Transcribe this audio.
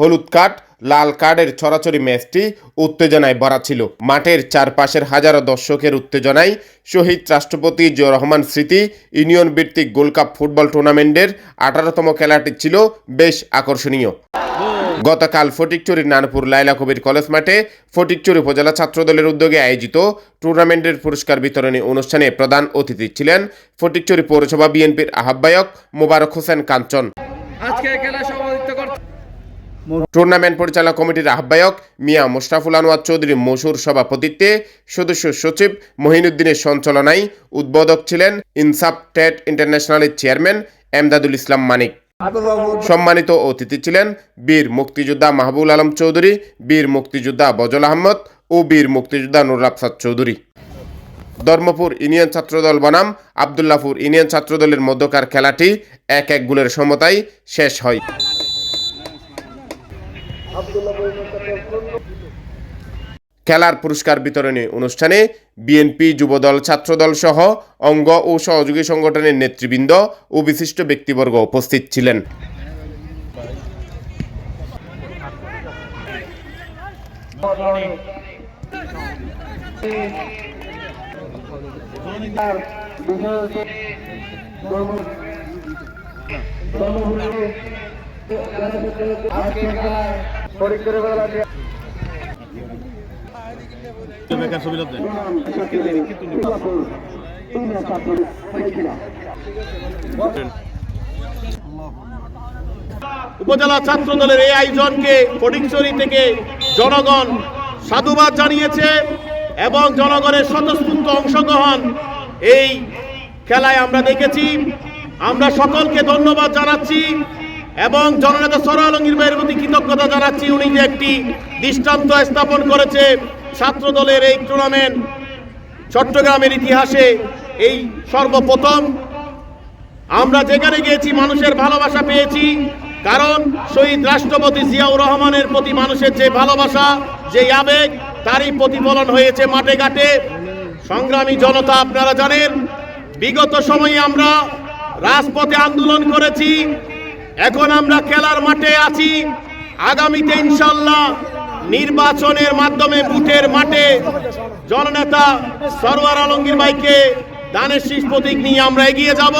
হলুদ কার্ড লাল কার্ডের ছড়াছড়ি ম্যাচটি উত্তেজনায় ভরা ছিল। মাঠের চারপাশের হাজারো দর্শকের উত্তেজনায় শহীদ রাষ্ট্রপতি জিয়া রহমান স্মৃতি ইউনিয়ন ভিত্তিক গোল্ড কাপ ফুটবল টুর্নামেন্টের আঠারোতম খেলাটি ছিল বেশ আকর্ষণীয়। গতকাল ফটিকচুরির নানপুর লাইলা কবির কলেজ মাঠে ফটিকচুরি উপজেলা ছাত্রদলের উদ্যোগে আয়োজিত টুর্নামেন্টের পুরস্কার বিতরণী অনুষ্ঠানে প্রধান অতিথি ছিলেন ফটিকচুরি পৌরসভা বিএনপির আহ্বায়ক মোবারক হোসেন কাঞ্চন। আজকে খেলা টুর্নামেন্ট পরিচালনা কমিটির আহ্বায়ক মিয়া মোশরাফুল আনোয়ার চৌধুরী মসুর সভাপতিত্বে সদস্য সচিব মহিনুদ্দিনের সঞ্চালনায় উদ্বোধক ছিলেন ইনসাফ টেট ইন্টারন্যাশনালের চেয়ারম্যান এমদাদুল ইসলাম মানিক। সম্মানিত অতিথি ছিলেন বীর মুক্তিযোদ্ধা মাহবুল আলম চৌধুরী, বীর মুক্তিযোদ্ধা বজল আহমদ ও বীর মুক্তিযোদ্ধা নুর আফসাদ চৌধুরী। ধর্মপুর ইউনিয়ন ছাত্রদল বনাম আবদুল্লাপুর ইউনিয়ন ছাত্রদলের মধ্যকার খেলাটি এক এক গোলের সমতায় শেষ হয়। খেলার পুরস্কার বিতরণী অনুষ্ঠানে বিএনপি যুবদল ছাত্রদল সহ অঙ্গ ও সহযোগী সংগঠনের নেতৃবৃন্দ ও বিশিষ্ট ব্যক্তিবর্গ উপস্থিত ছিলেন। উপজেলা ছাত্র দলের এই আয়োজনকে ফটিকছড়ি থেকে জনগণ সাধুবাদ জানিয়েছে এবং জনগণের স্বতঃস্ফূর্ত অংশগ্রহণ এই খেলায় আমরা দেখেছি। আমরা সকলকে ধন্যবাদ জানাচ্ছি। এবং জননেতা সরালঙ্গীর ভাইয়ের প্রতি কৃতজ্ঞতা জানাচ্ছি। উনি যে একটি দৃষ্টান্ত স্থাপন করেছে ছাত্র দলের এই টুর্নামেন্ট চট্টগ্রামের ইতিহাসে, এই সর্বপ্রথম। আমরা যেখানে গিয়েছি, মানুষের ভালোবাসা পেয়েছি, কারণ শহীদ রাষ্ট্রপতি জিয়াউর রহমানের প্রতি মানুষের যে ভালোবাসা, যে আবেগ, তারই প্রতিফলন হয়েছে মাঠে ঘাটে। সংগ্রামী জনতা, আপনারা জানেন, বিগত সময়ে আমরা রাজপথে আন্দোলন করেছি এখন আমরা খেলার মাঠে আছি। আগামীতে ইনশাল্লাহ নির্বাচনের মাধ্যমে বুথের মাঠে জননেতা সরওয়ার আলমগীর ভাইকে দানের শীষ প্রতীক নিয়ে আমরা এগিয়ে যাব।